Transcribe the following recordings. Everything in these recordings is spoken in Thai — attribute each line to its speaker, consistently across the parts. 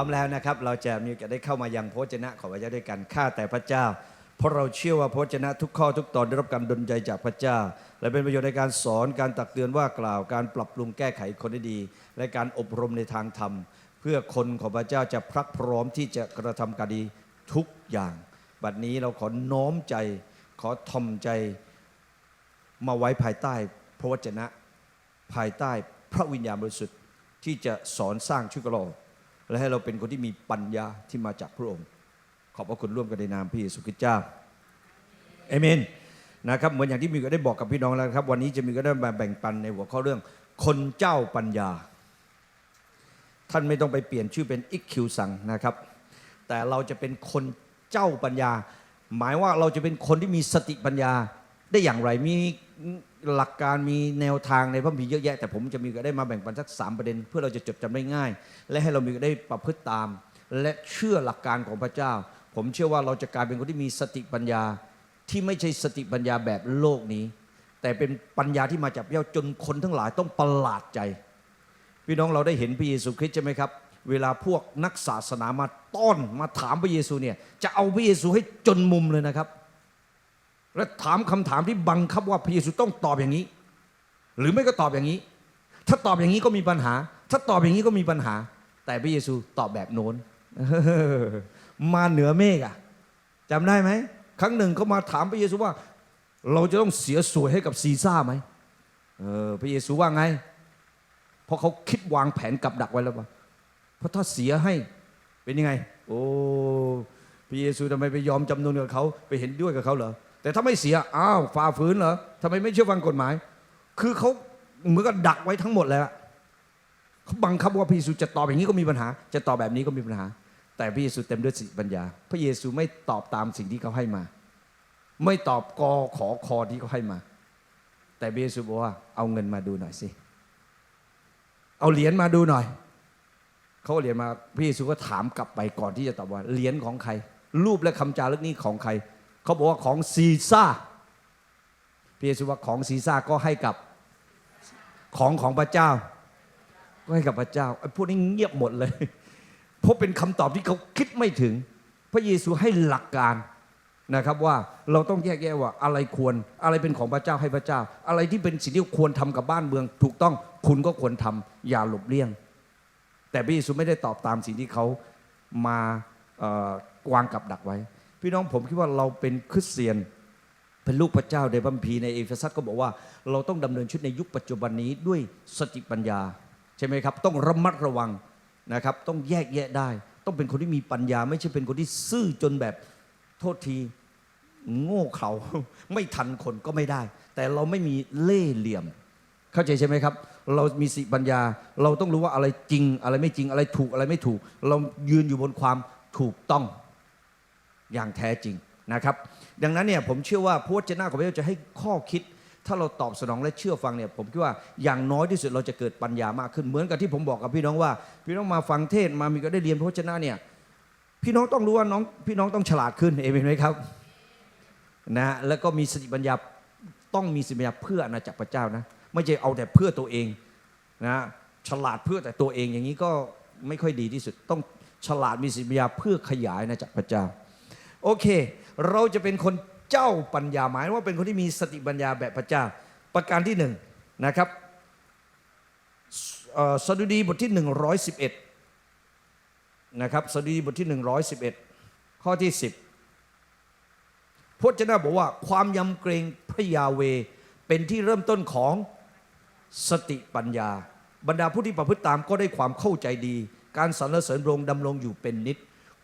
Speaker 1: ร้อมแล้วนะครับ เราจะมีโอกาสได้เข้ามายังพระวจนะของพระเจ้าด้วยกันข้าแต่พระเจ้า เพราะเราเชื่อว่าพระวจนะทุกข้อทุกตอนได้รับการดลใจจากพระเจ้า และเป็นประโยชน์ในการสอนการตักเตือนว่ากล่าวการปรับปรุงแก้ไขคนได้ดี และการอบรมในทางธรรม เพื่อคนของพระเจ้าจะพรักพร้อมที่จะกระทำการดีทุกอย่าง บัดนี้เราขอน้อมใจ ขอทอมใจมาไว้ภายใต้พระวจนะภายใต้พระวิญญาณบริสุทธิ์ที่จะสอนสร้างชีวิตของเรา และให้เราเป็นคนที่มีปัญญาที่มาจากพระองค์ ขอบพระคุณร่วมกันในนามพระเยซูคริสต์เจ้าเอเมนนะครับเหมือนอย่างที่มีก็ได้บอกกับพี่น้องแล้วครับ วันนี้จะมีก็ได้มาแบ่งปันในหัวข้อเรื่อง คนเจ้าปัญญา ท่านไม่ต้องไปเปลี่ยนชื่อเป็นอิกคิวสังนะครับ แต่เราจะเป็นคนเจ้าปัญญา หมายว่าเราจะเป็นคนที่มีสติปัญญาได้อย่างไรมี หลักการมีแนวทางในพระมีเยอะแยะ แต่ผมจะมีก็ได้มาแบ่งปันสักสามประเด็น เพื่อเราจะจดจำได้ง่าย และให้เรามีก็ได้ประพฤติตาม และเชื่อหลักการของพระเจ้า ผมเชื่อว่าเราจะกลายเป็นคนที่มีสติปัญญาที่ไม่ใช่สติปัญญาแบบโลกนี้ แต่เป็นปัญญาที่มาจากพระเจ้าจนคนทั้งหลายต้องประหลาดใจ พี่น้องเราได้เห็นพระเยซูคริสต์ใช่ไหมครับ เวลาพวกนักศาสนามาต้อนมาถามพระเยซูเนี่ยจะเอาพระเยซูให้จนมุมเลยนะครับ และถามคำถามที่บังคับว่าพระเยซูต้องตอบอย่างนี้ หรือไม่ก็ตอบอย่างนี้ ถ้าตอบอย่างนี้ก็มีปัญหา ถ้าตอบอย่างนี้ก็มีปัญหา แต่พระเยซูตอบแบบโน้นมาเหนือเมฆอะจำได้ไหมครั้งหนึ่งเขามาถามพระเยซูว่า เราจะต้องเสียสวยให้กับซีซ่าไหมเออพระเยซูว่าไง เพราะเขาคิดวางแผนกับดักไว้แล้วว่าเพราะถ้าเสียให้เป็นยังไง โอ้พระเยซูทำไมไปยอมจำนนกับเขาไปเห็นด้วยกับเขาเหรอ แต่ถ้าไม่เสียอ้าวฝ่าฝืนเหรอทำไมไม่เชื่อฟังกฎหมาย คือเขาเหมือนกับดักไว้ทั้งหมดแล้วอะเขาบังคับว่าพระเยซูจะตอบอย่างนี้ก็มีปัญหา จะตอบแบบนี้ก็มีปัญหา แต่พระเยซูเต็มด้วยสติปัญญา พระเยซูไม่ตอบตามสิ่งที่เขาให้มา ไม่ตอบกอขอคอที่เขาให้มา แต่พระเยซูบอกว่าเอาเงินมาดูหน่อยสิเอาเหรียญมาดูหน่อยเขาเอาเหรียญมาพระเยซูก็ถามกลับไปก่อนที่จะตอบว่าเหรียญของใคร รูปและคำจารึกนี้ของใคร เขาบอกว่าของซีซ่าพระเยซูว่าของซีซ่าก็ให้กับของของพระเจ้า ก็ให้กับพระเจ้าไอ้พวกนี้เงียบหมดเลย เพราะเป็นคำตอบที่เขาคิดไม่ถึง พระเยซูให้หลักการนะครับว่าเราต้องแยกแยะว่าอะไรควรอะไรเป็นของพระเจ้าให้พระเจ้า อะไรที่เป็นสิ่งที่ควรทำกับบ้านเมือง ถูกต้องคุณก็ควรทำอย่าหลบเลี่ยง แต่พระเยซูไม่ได้ตอบตามสิ่งที่เขามาวางกับดักไว้ พี่น้องผมคิดว่าเราเป็นคริสเตียน เป็นลูกพระเจ้าในบัมพีในเอเฟซัสก็บอกว่า เราต้องดำเนินชีวิตในยุคปัจจุบันนี้ด้วยสติปัญญา ใช่ไหมครับ ต้องระมัดระวังนะครับ ต้องแยกแยะได้ ต้องเป็นคนที่มีปัญญา ไม่ใช่เป็นคนที่ซื่อจนแบบโทษทีโง่เขาไม่ทันคนก็ไม่ได้ แต่เราไม่มีเล่ห์เหลี่ยม เข้าใจใช่ไหมครับ เรามีสติปัญญา เราต้องรู้ว่าอะไรจริง อะไรไม่จริงอะไรถูกอะไรไม่ถูก เรายืนอยู่บนความถูกต้อง อย่างแท้จริงนะครับ ดังนั้นเนี่ยผมเชื่อว่าพระวจนะของพระเจ้าจะให้ข้อคิด ถ้าเราตอบสนองและเชื่อฟังเนี่ยผมคิดว่าอย่างน้อยที่สุดเราจะเกิดปัญญามากขึ้นเหมือนกับที่ผมบอกกับพี่น้องว่า พี่น้องมาฟังเทศมามีก็ได้เรียนพระวจนะเนี่ยพี่น้องต้องรู้ว่าน้องพี่น้องต้องฉลาดขึ้นเอเมนไหมครับนะแล้วก็มีสติปัญญาต้องมีสติปัญญาเพื่ออาณาจักรพระเจ้านะไม่ใช่เอาแต่เพื่อตัวเองนะฉลาดเพื่อแต่ตัวเองอย่างนี้ก็ไม่ค่อยดีที่สุด ต้องฉลาดมีสติปัญญาเพื่อขยายอาณาจักรพระเจ้า โอเค เราจะเป็นคนเจ้าปัญญาหมายว่าเป็นคนที่มีสติปัญญาแบบพระเจ้า ประการที่หนึ่งนะครับสดุดีบทที่ 111นะครับสดุดีบทที่ 111 ข้อที่ 10พระเจ้าบอกว่าความยำเกรงพระยาเวเป็นที่เริ่มต้นของสติปัญญา บรรดาผู้ที่ประพฤติตามก็ได้ความเข้าใจดี การสรรเสริญโรงดำรงอยู่เป็นนิด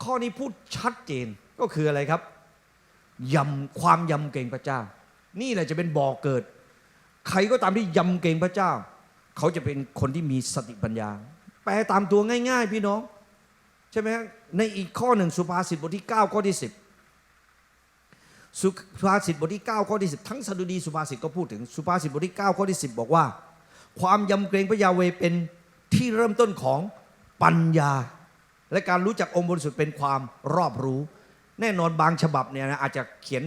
Speaker 1: ข้อนี้พูดชัดเจน ก็คืออะไรครับยำความยำเกรงพระเจ้า นี่แหละจะเป็นบ่อเกิด ใครก็ตามที่ยำเกรงพระเจ้า เขาจะเป็นคนที่มีสติปัญญา แปลตามตัวง่าย ๆ พี่น้อง ใช่ไหมครัในอีกข้อหนึ่งสุภาษิตบทที่ 9 ข้อที่ 10 สุภาษิตบทที่ 9 ข้อที่ 10 ทั้งสดุดีสุภาษิตก็พูดถึงสุภาษิตบทที่ 9 ข้อที่ 10 บอกว่า ความยำเกรงพระยาเวเป็นที่เริ่มต้นของปัญญา และการรู้จักองค์บริสุทธิ์เป็นความรอบรู้ แน่นอนบางฉบับเนี่ยนะอาจจะเขียน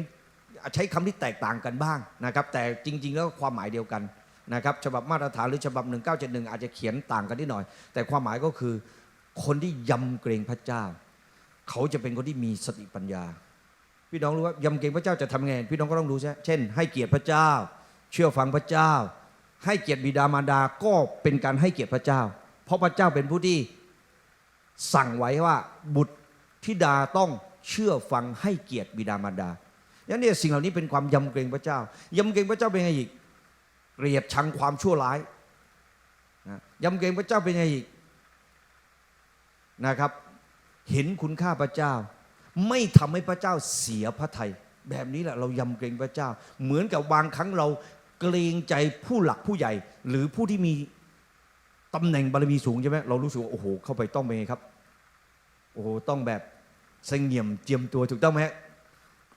Speaker 1: ใช้คำที่แตกต่างกันบ้างนะครับ แต่จริง ๆ แล้วความหมายเดียวกันนะครับ ฉบับมาตรฐานหรือฉบับ 1971 อาจจะเขียนต่างกันนิดหน่อย แต่ความหมายก็คือ คนที่ยำเกรงพระเจ้า เขาจะเป็นคนที่มีสติปัญญา พี่น้องรู้ว่ายำเกรงพระเจ้าจะทำไงพี่น้องก็ต้องรู้ใช่ไหมเช่น ให้เกียรติพระเจ้า เชื่อฟังพระเจ้า ให้เกียรติบิดามารดาก็เป็นการให้เกียรติพระเจ้า เพราะพระเจ้าเป็นผู้ที่สั่งไว้ว่าบุตรธิดาต้อง เชื่อฟังให้เกียรติบิดามารดาดังนั้นเนี่ยสิ่งเหล่านี้เป็นความยำเกรงพระเจ้ายำเกรงพระเจ้าเป็นไงอีกเกลียดชังความชั่วร้ายนะยำเกรงพระเจ้าเป็นไงอีกนะครับ เห็นคุณค่าพระเจ้า ไม่ทำให้พระเจ้าเสียพระทัยแบบนี้แหละเรายำเกรงพระเจ้า เหมือนกับบางครั้งเราเกรงใจผู้หลักผู้ใหญ่ หรือผู้ที่มีตำแหน่งบารมีสูงใช่ไหมเรารู้สึกว่าโอ้โหเข้าไปต้องเป็นไงครับโอ้โหต้องแบบ เสงี่ยมเจียมตัวถูกต้องไหมฮะ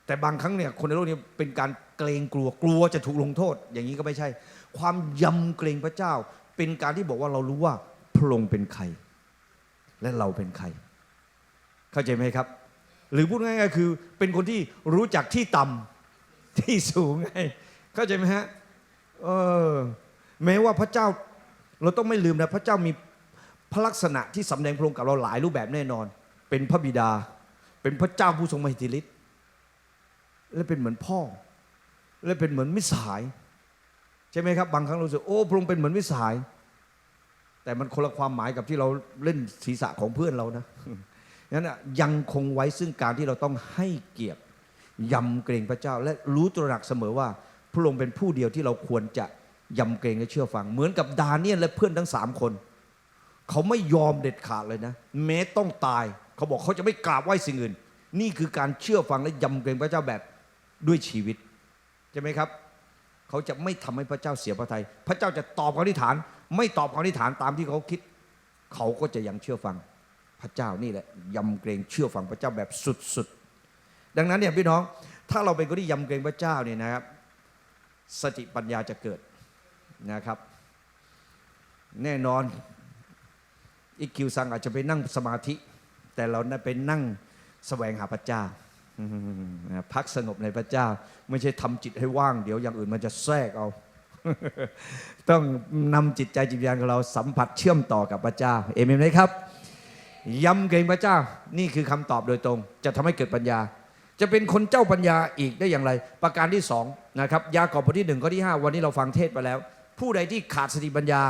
Speaker 1: แต่บางครั้งเนี่ยคนในโลกนี้เป็นการเกรงกลัวกลัวจะถูกลงโทษ อย่างนี้ก็ไม่ใช่ ความยำเกรงพระเจ้า เป็นการที่บอกว่าเรารู้ว่าพระองค์เป็นใคร และเราเป็นใคร เข้าใจไหมครับ หรือพูดง่ายๆคือ เป็นคนที่รู้จักที่ต่ำที่สูงไงเข้าใจไหมฮะเออแม้ว่าพระเจ้าเราต้องไม่ลืมนะพระเจ้ามีพระลักษณะที่สำแดงพระองค์กับเราหลายรูปแบบแน่นอน เป็นพระบิดา เป็นพระเจ้าผู้ทรงมหิทธิฤทธิ์และเป็นเหมือนพ่อ และเป็นเหมือนมิสหาย ใช่ไหมครับ บางครั้งเราสึกโอ้พระองค์เป็นเหมือนมิสหาย แต่มันคนละความหมายกับที่เราเล่นศีรษะของเพื่อนเรานะนั้นน่ะยังคงไว้ซึ่งการที่เราต้องให้เกียรติยำเกรงพระเจ้า และรู้ตระหนักเสมอว่า พระองค์เป็นผู้เดียวที่เราควรจะยำเกรงและเชื่อฟัง เหมือนกับดาเนียลและเพื่อนทั้งสามคน เขาไม่ยอมเด็ดขาดเลยนะ แม้ต้องตาย เขาบอกเขาจะไม่กราบไหว้สิ่งอื่น นี่คือการเชื่อฟังและยำเกรงพระเจ้าแบบด้วยชีวิตใช่ไหมครับ เขาจะไม่ทำให้พระเจ้าเสียพระทัยพระเจ้าจะตอบคำอธิษฐาน ไม่ตอบคำอธิษฐานตามที่เขาคิด เขาก็จะยังเชื่อฟังพระเจ้านี่แหละยำเกรงเชื่อฟังพระเจ้าแบบสุดๆดังนั้นเนี่ยพี่น้องถ้าเราเป็นคนที่ยำเกรงพระเจ้าเนี่ยนะครับ สติปัญญาจะเกิดนะครับ แน่นอนอีคิวซังอาจจะไปนั่งสมาธิ แต่เราน่ะไปนั่งแสวงหาพระเจ้าพักสงบในพระเจ้า ไม่ใช่ทำจิตให้ว่าง เดี๋ยวอย่างอื่นมันจะแทรกเอา ต้องนำจิตใจจิตวิญญาณของเราสัมผัสเชื่อมต่อกับพระเจ้า เอเมนไหมครับยำเกรงพระเจ้า นี่คือคำตอบโดยตรง จะทำให้เกิดปัญญา จะเป็นคนเจ้าปัญญาอีกได้อย่างไร ประการที่สองนะครับยากอบบทที่หนึ่งข้อที่ห้าวันนี้เราฟังเทศไปแล้ว ผู้ใดที่ขาดสติปัญญา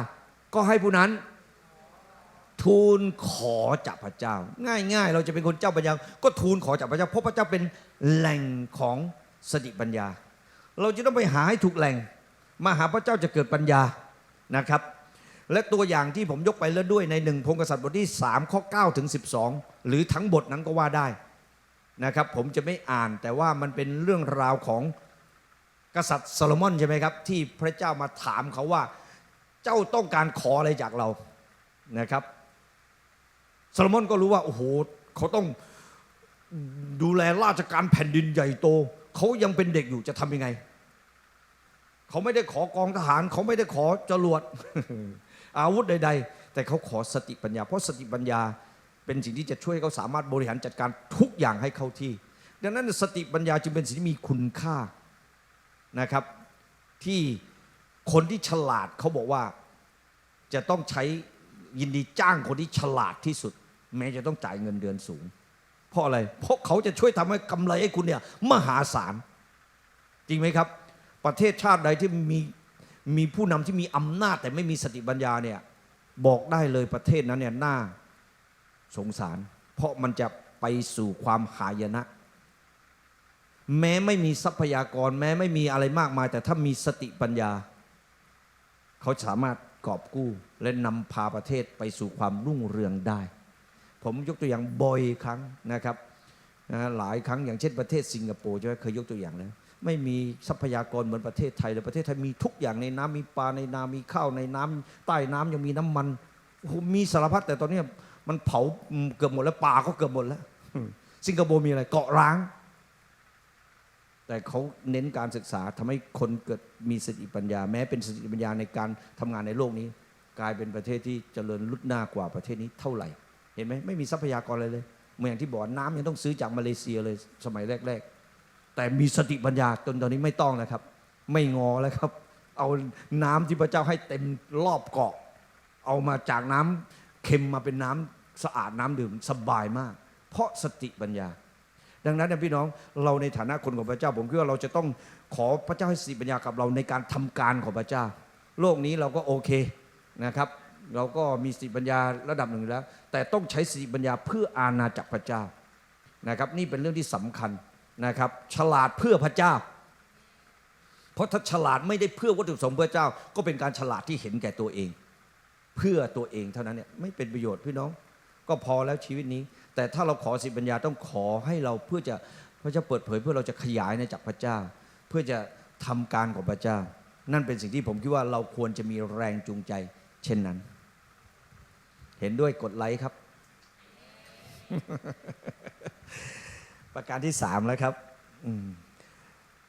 Speaker 1: ก็ให้ผู้นั้น ทูลขอจากพระเจ้า ง่าย ๆ เราจะเป็นคนเจ้าปัญญา ก็ทูลขอจากพระเจ้า เพราะพระเจ้าเป็นแหล่งของสติปัญญา เราจะต้องไปหาให้ถูกแหล่ง มาหาพระเจ้าจะเกิดปัญญานะครับ และตัวอย่างที่ผมยกไปแล้วด้วยในหนึ่งพงศกษัตริย์บทที่ 3 ข้อ 9 ถึง 12 หรือทั้งบทนั้นก็ว่าได้นะครับ ผมจะไม่อ่านแต่ว่ามันเป็นเรื่องราวของกษัตริย์โซโลมอนใช่ไหมครับ ที่พระเจ้ามาถามเขาว่า เจ้าต้องการขออะไรจากเรานะครับ โซโลมอนก็รู้ว่าโอ้โหเขาต้องดูแลราชการแผ่นดินใหญ่โต เขายังเป็นเด็กอยู่จะทำยังไง เขาไม่ได้ขอกองทหาร เขาไม่ได้ขอจรวด อาวุธใด ๆ แต่เขาขอสติปัญญา เพราะสติปัญญาเป็นสิ่งที่จะช่วยให้เขาสามารถบริหารจัดการทุกอย่างให้เข้าที่ ดังนั้นสติปัญญาจึงเป็นสิ่งที่มีคุณค่านะครับ ที่คนที่ฉลาดเขาบอกว่าจะต้องใช้ยินดีจ้างคนที่ฉลาดที่สุด แม้จะต้องจ่ายเงินเดือนสูง เพราะอะไร เพราะเขาจะช่วยทำให้กำไรให้คุณเนี่ยมหาศาล จริงไหมครับ ประเทศชาติใดที่มีมีผู้นำที่มีอำนาจแต่ไม่มีสติปัญญาเนี่ยบอกได้เลยประเทศนั้นเนี่ยน่าสงสาร เพราะมันจะไปสู่ความหายนะ แม้ไม่มีทรัพยากร แม้ไม่มีอะไรมากมาย แต่ถ้ามีสติปัญญา เขาสามารถกอบกู้และนำพาประเทศไปสู่ความรุ่งเรืองได้ ผมยกตัวอย่างบ่อยครั้งนะครับนะหลายครั้งอย่างเช่นประเทศสิงคโปร์ใช่ไหมเคยยกตัวอย่างแล้วไม่มีทรัพยากรเหมือนประเทศไทยเลยประเทศไทยมีทุกอย่างในน้ำมีปลาในนามีข้าวในน้ำใต้น้ำยังมีน้ำมันมีสารพัดแต่ตอนนี้มันเผาเกือบหมดแล้วป่าก็เกือบหมดแล้วสิงคโปร์มีอะไรเกาะร้าง แต่เขาเน้นการศึกษาทำให้คนเกิดมีสติปัญญา แม้เป็นสติปัญญาในการทำงานในโลกนี้ กลายเป็นประเทศที่เจริญลุดหน้ากว่าประเทศนี้เท่าไหร่ เห็นไหมไม่มีทรัพยากรอะไรเลยเหมือนอย่างที่บอกน้ำยังต้องซื้อจากมาเลเซียเลยสมัยแรก ๆ แต่มีสติปัญญาจนตอนนี้ไม่ต้องแล้วครับ ไม่งอแล้วครับ เอาน้ำที่พระเจ้าให้เต็มรอบเกาะ เอามาจากน้ำเค็มมาเป็นน้สะอาดน้ำดื่มสบายมาก เพราะสติปัญญา ดังนั้นนะพี่น้องเราในฐานะคนของพระเจ้า ผมคิดว่าเราจะต้องขอพระเจ้าให้สติปัญญากับเราในการทำการของพระเจ้า โลกนี้เราก็โอเคนะครับ เราก็มีสติปัญญาระดับหนึ่งแล้ว แต่ต้องใช้สติปัญญาเพื่ออาณาจักรพระเจ้านะครับ นี่เป็นเรื่องที่สำคัญนะครับ ฉลาดเพื่อพระเจ้า เพราะถ้าฉลาดไม่ได้เพื่อวัตถุประสงค์เพื่อเจ้า ก็เป็นการฉลาดที่เห็นแก่ตัวเอง เพื่อตัวเองเท่านั้นเนี่ยไม่เป็นประโยชน์พี่น้อง ก็พอแล้วชีวิตนี้ แต่ถ้าเราขอสิปัญญาต้องขอให้เราเพื่อจะพระเจ้าเปิดเผยเพื่อเราจะขยายในจากพระเจ้า เพื่อจะทำการของพระเจ้า นั่นเป็นสิ่งที่ผมคิดว่าเราควรจะมีแรงจูงใจ เช่นนั้น เห็นด้วยกดไลค์ครับ ประการที่สามแล้วครับ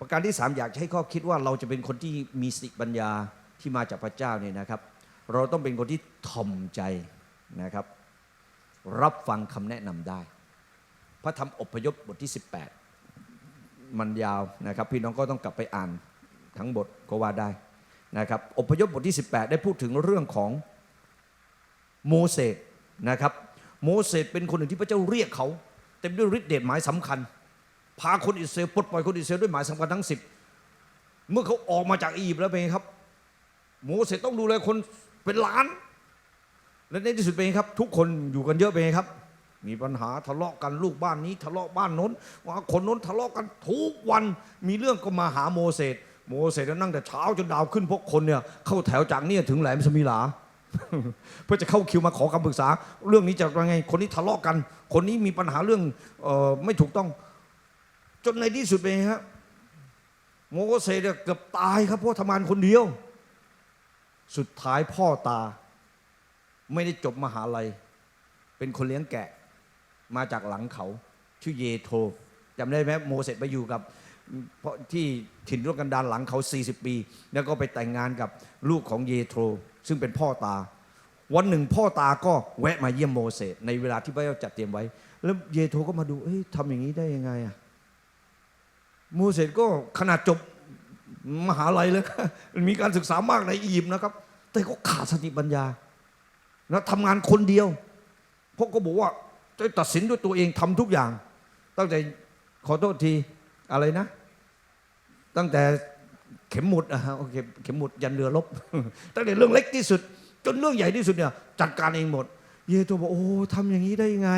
Speaker 1: ประการที่สามอยากให้ข้อคิดว่าเราจะเป็นคนที่มีสติปัญญาที่มาจากพระเจ้าเนี่ยนะครับ เราต้องเป็นคนที่ถ่อมใจนะครับ รับฟังคำแนะนำได้ พระธรรมอพยพบทที่ 18 มันยาวนะครับ พี่น้องก็ต้องกลับไปอ่านทั้งบทก็ว่าได้ นะครับอพยพบทที่ 18 ได้พูดถึงเรื่องของโมเสสนะครับโมเสสเป็นคนหนึ่งที่พระเจ้าเรียกเขา เต็มด้วยฤทธิ์เดชหมายสำคัญ พาคนอิสราเอลปลดปล่อยคนอิสราเอลด้วยหมายสำคัญทั้งสิบเมื่อเขาออกมาจากอียิปต์แล้วเป็นไงครับ โมเสสต้องดูแลคนเป็นล้าน และในที่สุดเป็นไงครับ ทุกคนอยู่กันเยอะเป็นไงครับ มีปัญหาทะเลาะกันลูกบ้านนี้ ทะเลาะบ้านน้นว่าคนน้นทะเลาะกันทุกวันมีเรื่องก็มาหาโมเสส โมเสสนั่งแต่เช้าจนดาวขึ้นพวกคนเนี่ยเข้าแถวจากเนี่ยถึงแหลมสมิลา เพื่อจะเข้าคิวมาขอคำปรึกษา เรื่องนี้จะยังไง คนนี้ทะเลาะกัน คนนี้มีปัญหาเรื่องออไม่ถูกต้อง จนในที่สุดเป็นไงครับโมเสสเดียเกือบตายครับเพราะทำงานคนเดียว สุดท้ายพ่อตา ไม่ได้จบมหาลัย เป็นคนเลี้ยงแกะ มาจากหลังเขา ชื่อเยโทจำได้ไหมโมเสสไปอยู่กับ เพราะที่ถิ่นร่วมกันดานหลังเขา 40 ปี แล้วก็ไปแต่งงานกับลูกของเยโทร ซึ่งเป็นพ่อตา วันหนึ่งพ่อตาก็แวะมาเยี่ยมโมเสสในเวลาที่พระเจ้าจัดเตรียมไว้ แล้วเยโทรก็มาดูเอ้ยทำอย่างนี้ได้ยังไงอะโมเสสก็ขนาดจบมหาลัยเลยมีการศึกษามากในอียิปต์นะครับ แต่ก็ขาดสติปัญญาแล้วทำงานคนเดียวพราะก็บอกว่าจะตัดสินด้วยตัวเองทำทุกอย่าง ตั้งแต่ขอโทษที อะไรนะ ตั้งแต่เข็มหมุดอะฮะโอเคเข็มหมุดยันเรือลบ ตั้งแต่เรื่องเล็กที่สุด จนเรื่องใหญ่ที่สุดเนี่ย จัดการเองหมด เยโทบอกโอ้ทำอย่างนี้ได้ยังไง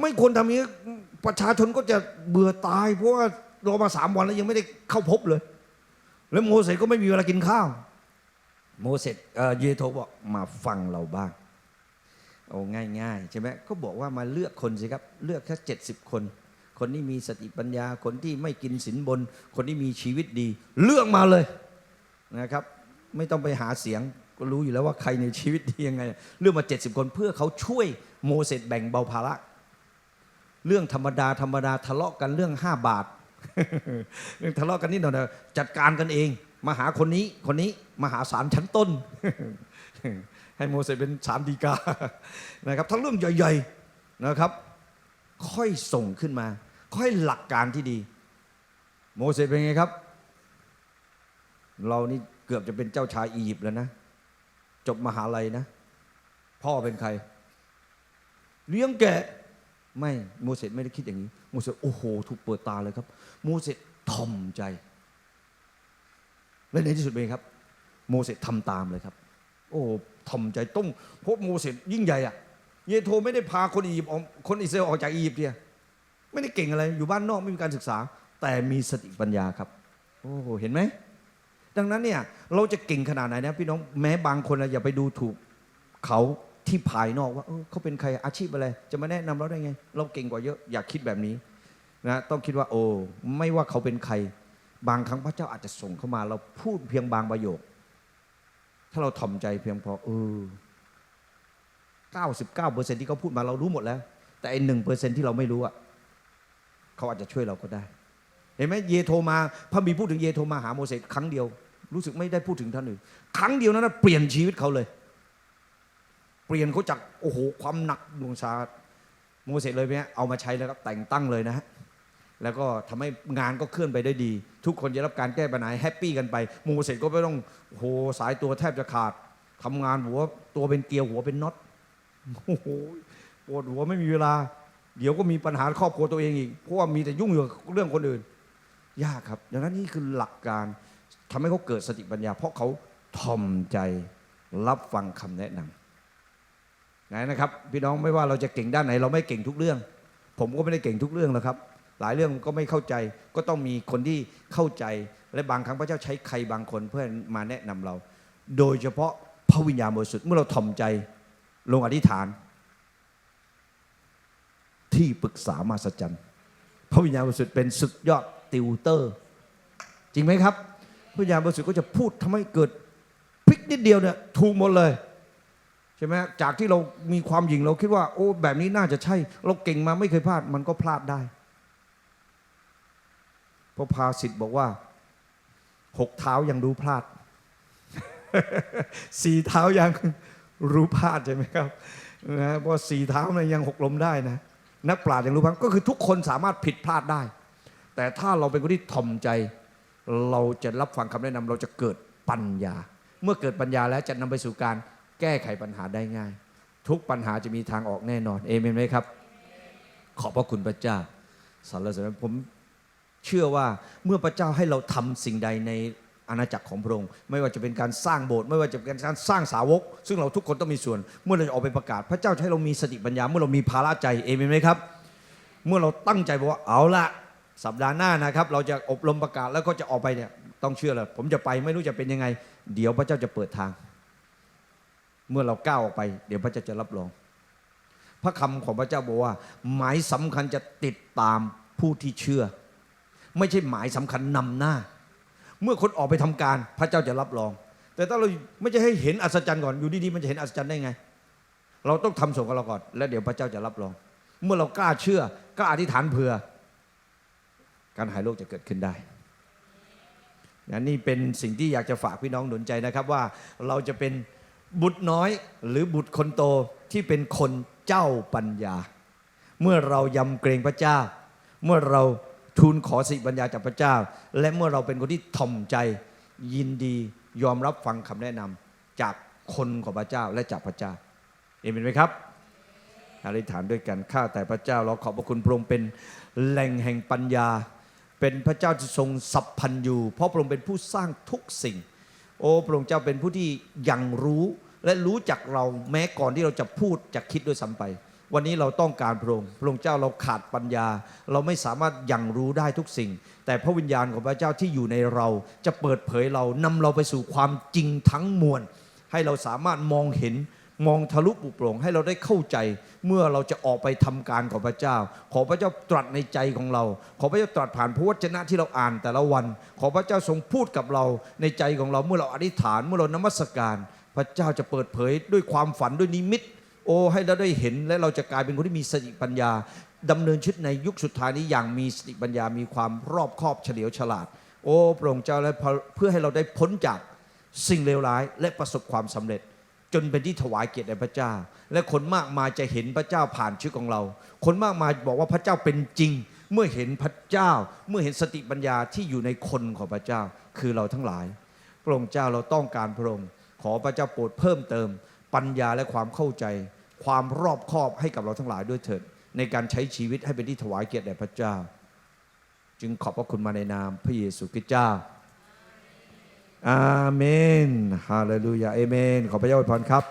Speaker 1: ไม่ควรทำอย่างนี้ ประชาชนก็จะเบื่อตาย เพราะว่ารอมาสามวันแล้วยังไม่ได้เข้าพบเลย แล้วโมเสสก็ไม่มีเวลากินข้าว โมเสสเยโทบอกมาฟังเราบ้างโอ้ง่ายๆใช่ไหมก็บอกว่ามาเลือกคนสิครับ เลือกแค่เจ็ดสิบคน คนที่มีสติปัญญา คนที่ไม่กินสินบน คนที่มีชีวิตดี เลือกมาเลยนะครับ ไม่ต้องไปหาเสียงก็รู้อยู่แล้วว่าใครในชีวิตดียังไง เลือกมา 70 คนเพื่อเขาช่วยโมเสสแบ่งเบาภาระเรื่องธรรมดาธรรมดาทะเลาะกันเรื่อง 5 บาท เรื่องทะเลาะกันนิดหน่อยจัดการกันเองมาหาคนนี้คนนี้มาหาศาลชั้นต้น ให้โมเสสเป็นศาลฎีกานะครับทั้งเรื่องใหญ่ๆนะครับ ค่อยส่งขึ้นมา ค่อยหลักการที่ดี โมเสสเป็นไงครับ เรานี่เกือบจะเป็นเจ้าชายอียิปต์แล้วนะ จบมหาลัยนะ พ่อเป็นใคร เลี้ยงแกะไม่โมเสสไม่ได้คิดอย่างนี้ โมเสสโอ้โห ถูกเปิดตาเลยครับ โมเสสทอมใจ และในที่สุดเป็นไงครับ โมเสสทำตามเลยครับ โอ้ทอมใจต้องพราะโมเสสยิ่งใหญ่อะเยโทไม่ได้พาคนอียิปต์ออกคนอิสราเอลออกจากอียิปต์เนี่ย ไม่ได้เก่งอะไร อยู่บ้านนอกไม่มีการศึกษา แต่มีสติปัญญาครับ โอ้เห็นไหม ดังนั้นเนี่ยเราจะเก่งขนาดไหนนะพี่น้อง แม้บางคนอย่าไปดูถูกเขาที่ภายนอกว่าเออเขาเป็นใครอาชีพอะไร จะมาแนะนำเราได้ไง เราเก่งกว่าเยอะ อย่าคิดแบบนี้นะต้องคิดว่าโอ้ไม่ว่าเขาเป็นใคร บางครั้งพระเจ้าอาจจะส่งเข้ามา เราพูดเพียงบางประโยค ถ้าเราถ่อมใจเพียงพอเออ99เปอร์เซ็นที่เขาพูดมาเรารู้หมดแล้ว แต่ไอ้หนึ่งเปอร์เซ็นที่เราไม่รู้อะ เขาอาจจะช่วยเราก็ได้ เห็นไหมเยโทมาพระบีพูดถึงเยโทมาหาโมเสสครั้งเดียว รู้สึกไม่ได้พูดถึงท่านอื่นครั้งเดียวนั้นเปลี่ยนชีวิตเขาเลย เปลี่ยนเขาจากโอ้โหความหนักดวงชาโมเสสเลยเนี่ยเอามาใช้แล้วก็แต่งตั้งเลยนะฮะแล้วก็ทำให้งานก็เคลื่อนไปได้ดี ทุกคนจะรับการแก้ปัญหาแฮปปี้กันไปโมเสสก็ไม่ต้องโอ้โหสายตัวแทบจะขาดทำงานหัวตัวเป็นเกลียวหัวเป็นน็อตโอ้โหปวดหัวไม่มีเวลา เดี๋ยวก็มีปัญหาครอบครัวตัวเองอีกเพราะว่ามีแต่ยุ่งอยู่กับเรื่องคนอื่น ยากครับ ดังนั้นนี่คือหลักการทำให้เขาเกิดสติปัญญา เพราะเขาทอมใจรับฟังคำแนะนำไหนนะครับ พี่น้องไม่ว่าเราจะเก่งด้านไหน เราไม่เก่งทุกเรื่อง ผมก็ไม่ได้เก่งทุกเรื่องแล้วครับ หลายเรื่องก็ไม่เข้าใจ ก็ต้องมีคนที่เข้าใจและบางครั้งพระเจ้าใช้ใครบางคนเพื่อมาแนะนำเรา โดยเฉพาะพระวิญญาณบริสุทธิ์เมื่อเราถ่อมใจลงอธิษฐาน ที่ปรึกษามาสจันพระวิญญาณบริสุทธิ์เป็นสุดยอดติวเตอร์ จริงไหมครับ พระวิญญาณบริสุทธิ์ก็จะพูดทำให้เกิดพลิกนิดเดียวเนี่ยถูกหมดเลยใช่ไหมจากที่เรามีความหยิ่งเราคิดว่า โอ้แบบนี้น่าจะใช่ เราเก่งมาไม่เคยพลาดมันก็พลาดได้พระภาสิทธ์บอกว่าหกเท้ายังรู้พลาดสี่เท้ายังรู้พลาดใช่ไหมครับนะเพราะสี่เท้ามันยังหกล้มได้นะ นักปราชญ์ยังรู้พลาดก็คือทุกคนสามารถผิดพลาดได้ แต่ถ้าเราเป็นคนที่ถ่อมใจ เราจะรับฟังคำแนะนำเราจะเกิดปัญญา เมื่อเกิดปัญญาแล้วจะนำไปสู่การแก้ไขปัญหาได้ง่าย ทุกปัญหาจะมีทางออกแน่นอนเอเมนไหมครับ ขอบพระคุณพระเจ้าสรรเสริญผมเชื่อว่าเมื่อพระเจ้าให้เราทำสิ่งใดใน อาณาจักรของพระองค์ไม่ว่าจะเป็นการสร้างโบสถ์ไม่ว่าจะเป็นการสร้างสาวก ซึ่งเราทุกคนต้องมีส่วน เมื่อเราจะออกไปประกาศ พระเจ้าให้เรามีสติปัญญา เมื่อเรามีภาระใจเอเมนไหมครับ เมื่อเราตั้งใจบอกว่าเอาละสัปดาห์หน้านะครับ เราจะอบรมประกาศแล้วก็จะออกไปเนี่ยต้องเชื่อเลยผมจะไปไม่รู้จะเป็นยังไง เดี๋ยวพระเจ้าจะเปิดทาง เมื่อเราก้าวออกไป เดี๋ยวพระเจ้าจะรับรอง พระคำของพระเจ้าบอกว่า หมายสำคัญจะติดตามผู้ที่เชื่อ ไม่ใช่หมายสำคัญนำหน้า เมื่อคนออกไปทำการพระเจ้าจะรับรอง แต่ถ้าเราไม่ใช่ให้เห็นอัศจรรย์ก่อนอยู่ดีๆมันจะเห็นอัศจรรย์ได้ไง เราต้องทำส่วนของเราก่อน แล้วเดี๋ยวพระเจ้าจะรับรอง เมื่อเรากล้าเชื่อกล้าอธิษฐานเผื่อ การหายโรคจะเกิดขึ้นได้นะนี่เป็นสิ่งที่อยากจะฝากพี่น้องหนุนใจนะครับว่าเราจะเป็นบุตรน้อยหรือบุตรคนโตที่เป็นคนเจ้าปัญญา เมื่อเรายำเกรงพระเจ้า เมื่อเรา ทูลขอสิปัญญาจากพระเจ้า และเมื่อเราเป็นคนที่ถ่อมใจยินดียอมรับฟังคำแนะนำจากคนของพระเจ้าและจากพระเจ้าเอเมนไหมครับอธิษฐานด้วยกันข้าแต่พระเจ้าเราขอบพระคุณพระองค์เป็นแหล่งแห่งปัญญา เป็นพระเจ้าที่ทรงสัพพันยูเพราะพระองค์เป็นผู้สร้างทุกสิ่ง โอ้พระองค์เจ้าเป็นผู้ที่ยังรู้และรู้จักเราแม้ก่อนที่เราจะพูดจะคิดด้วยซ้ำไป วันนี้เราต้องการพระองค์พระองค์เจ้าเราขาดปัญญา เราไม่สามารถยังรู้ได้ทุกสิ่ง แต่พระวิญญาณของพระเจ้าที่อยู่ในเราจะเปิดเผยเรานำเราไปสู่ความจริงทั้งมวล ให้เราสามารถมองเห็นมองทะลุปุโปร่งให้เราได้เข้าใจเมื่อเราจะออกไปทำการของพระเจ้า ขอพระเจ้าตรัสในใจของเรา ขอพระเจ้าตรัสผ่านพระวจนะที่เราอ่านแต่ละวัน ขอพระเจ้าทรงพูดกับเราในใจของเราเมื่อเราอธิษฐานเมื่อเรานมัสการ พระเจ้าจะเปิดเผยด้วยความฝันด้วยนิมิต โอ้ให้เราได้เห็นและเราจะกลายเป็นคนที่มีสติปัญญาดำเนินชีวิตในยุคสุดท้ายนี้อย่างมีสติปัญญามีความรอบคอบเฉลียวฉลาด โอ้พระองค์เจ้าและเพื่อให้เราได้พ้นจากสิ่งเลวร้ายและประสบความสำเร็จ จนเป็นที่ถวายเกียรติแด่พระเจ้า และคนมากมายจะเห็นพระเจ้าผ่านชีวิตของเรา คนมากมายบอกว่าพระเจ้าเป็นจริง เมื่อเห็นพระเจ้า เมื่อเห็นสติปัญญาที่อยู่ในคนของพระเจ้าคือเราทั้งหลายพระองค์เจ้าเราต้องการพระองค์ขอพระเจ้าโปรดเพิ่มเติมปัญญาและความเข้าใจ ความรอบคอบให้กับเราทั้งหลายด้วยเถิด ในการใช้ชีวิตให้เป็นที่ถวายเกียรติแด่พระเจ้า จึงขอบพระคุณมาในนามพระเยซูคริสต์เจ้าอาเมนฮาเลลูยาเอเมน ขอพระเจ้าอวยพรครับ